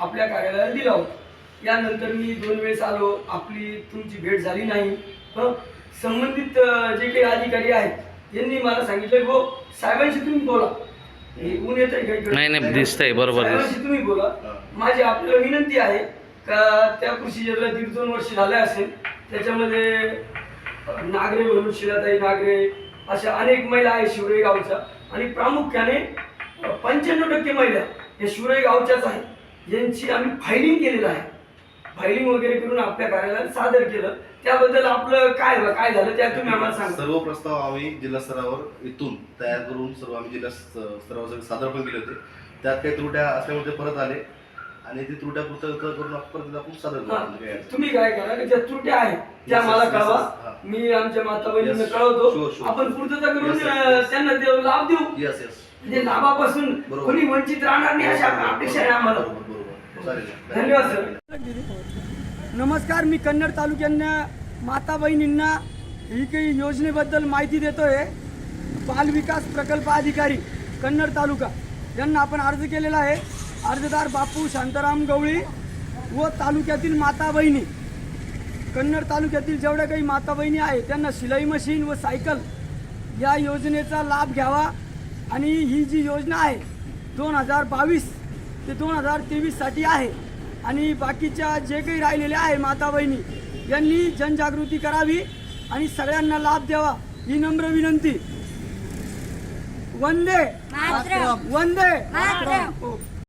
आपल्या कार्यालयाला दिला होता. यानंतर मी दोन वेळेस आलो. आपली तुमची भेट झाली नाही. हं? संबंधित जे काही अधिकारी आहेत यांनी मला सांगितलं हो साहेबांशी तुम्ही बोला. हे ऊन येत? नाही, नाही, दिसतंय, बरोबर. साहेबांशी तुम्ही बोला. माझी आपल्याला विनंती आहे का त्या प्रोसिजरला दीड दोन वर्ष झाले असेल. त्याच्यामध्ये नागरे म्हणून शिलाताई नागरे अशा अनेक महिला आहेत शिवरे गावच्या. आणि प्रामुख्याने पंच्याण्णव टक्के महिला या शिवरे गावच्याच आहेत. यांची आम्ही फायलिंग केलेलं आहे फायलिंग वगैरे करून आपल्या कार्यालयात सादर केलं त्याबद्दल आपलं काय काय झालं त्या तुम्ही आम्हाला सांगा सर्व प्रस्ताव आम्ही जिल्हा स्तरावर इथून तयार करून सर्व आम्ही जिल्हा स्त- स्तरावर सगळे सादर पण केले होते त्यात काही त्रुट्या असल्यामुळे ते परत आले आणि ती त्रुट्या पूर्तता करून आपण परत आपण सादर करू म्हणजे तुम्ही काय करा की ज्या त्रुट्या आहेत त्या मला कळवा. मी आमच्या माता बहिणींना Yes. कळवतो. आपण पूर्तता करून अं, yes. त्यांना लाभ देऊ नाही. येस येस म्हणजे लाभापासून. कोणी वंचित राहणार नाही अशा अपेक्षा आहे आम्हाला धन्यवाद सर नमस्कार मी कन्नड तालुक्यांना माता बहिणींना ही काही योजनेबद्दल माहिती देतोय. बाल विकास प्रकल्प अधिकारी कन्नड तालुका. यांना आपण अर्ज केलेला आहे. अर्जदार बापू शांताराम गवळी व तालुक्यातील माता बहिणी कन्नड तालुक्यातील जेवढ्या काही माता बहिणी आहेत त्यांना शिलाई मशीन व सायकल या योजनेचा लाभ घ्यावा. आणि ही जी योजना आहे दोन हजार बावीस ते दोन हजार तेवीससाठी आहे आणि बाकीच्या जे काही राहिलेले आहे माता बहिणी यांनी जनजागृती करावी आणि सगळ्यांना लाभ द्यावा ही नम्र विनंती वंदे. वंदे. हो.